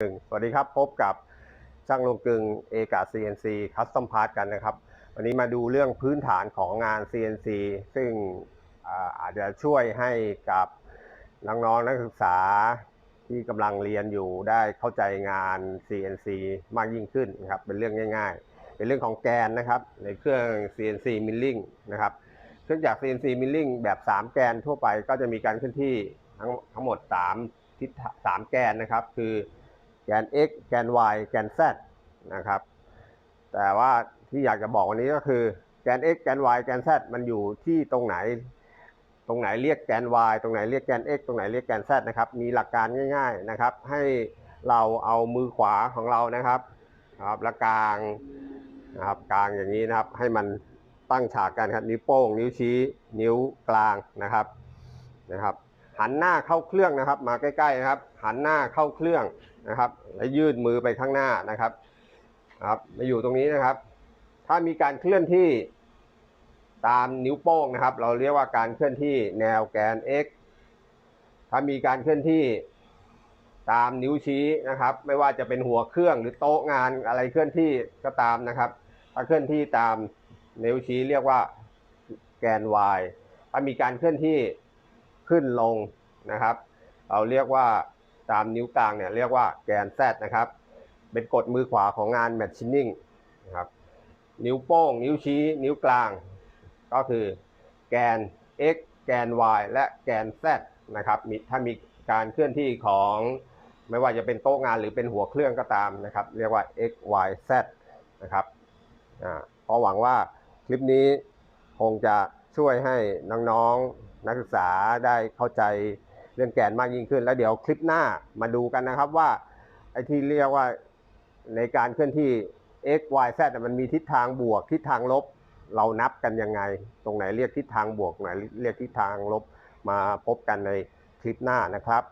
หนึ่งสวัสดีครับ พบกับช่างลงกลึงเอกา CNC Custom Part กันนะครับ วันนี้มาดูเรื่องพื้นฐานของงาน CNC ซึ่งอาจจะช่วยให้กับน้องๆนักศึกษาที่กำลังเรียนอยู่ได้เข้าใจงาน CNC มากยิ่งขึ้นนะครับ เป็นเรื่องง่าย ๆ เป็นเรื่องของแกนนะครับ ในเครื่อง CNC Milling นะครับ เครื่องจัก CNC Milling แบบ 3 แกนทั่วไปก็จะมีการเคลื่อนที่ทั้งทั้งหมด 3 ทิศสามแกนนะครับ คือ แกน x แกน y แกน z นะครับ แต่ว่าที่อยากจะบอกวันนี้ก็คือแกน x แกน y แกน z มันอยู่ที่ตรงไหน ตรงไหนเรียกแกน y ตรงไหนเรียกแกน x ตรงไหนเรียกแกน z นะครับ มีหลักการง่าย ๆนะครับ ให้เราเอามือขวาของเรานะครับครับแล้วกลางนะครับกลางอย่างนี้นะครับ ให้มันตั้งฉากกันครับนิ้วโป้ง นิ้วชี้ นิ้วกลางนะครับนะครับ หันหน้าเข้าเครื่องนะครับ มาใกล้ๆนะครับ หันหน้าเข้าเครื่องนะครับ แล้วยืดมือไปข้างหน้านะครับครับมาอยู่ตรงนี้นะครับ ถ้ามีการเคลื่อนที่ตามนิ้วโป้งนะครับ เราเรียกว่าการเคลื่อนที่แนวแกน x ถ้ามีการเคลื่อนที่ตามนิ้วชี้นะครับ ไม่ว่าจะเป็นหัวเครื่องหรือโต๊ะงานอะไรเคลื่อนที่ก็ตามนะครับ ถ้าเคลื่อนที่ตามนิ้วชี้เรียกว่าแกน y ถ้ามีการเคลื่อนที่ขึ้นลงนะครับ เราเรียกว่า ตามนิ้วกลางเนี่ยเรียกว่าแกน z นะครับ เป็นกฎมือขวาของงาน Machining นะครับนิ้วโป้ง นิ้วชี้นิ้วกลาง ก็คือแกน x แกน y และแกน z นะครับมีถ้ามีการเคลื่อนที่ของไม่ว่าจะเป็นโต๊ะงานหรือเป็นหัวเครื่องก็ตามนะครับ เรียกว่า x y z นะครับอ่าก็หวังว่าคลิปนี้คงจะช่วยให้น้องๆนักศึกษาได้เข้าใจ เรื่องแกนมากยิ่งขึ้น แล้วเดี๋ยวคลิปหน้ามาดูกันนะครับว่าไอ้ที่เรียกว่าในการเคลื่อนที่ x y z มันมีทิศทางบวกทิศทางลบ เรานับกันยังไง ตรงไหนเรียกทิศทางบวกไหนเรียกทิศทางลบมาพบกันในคลิปหน้านะครับ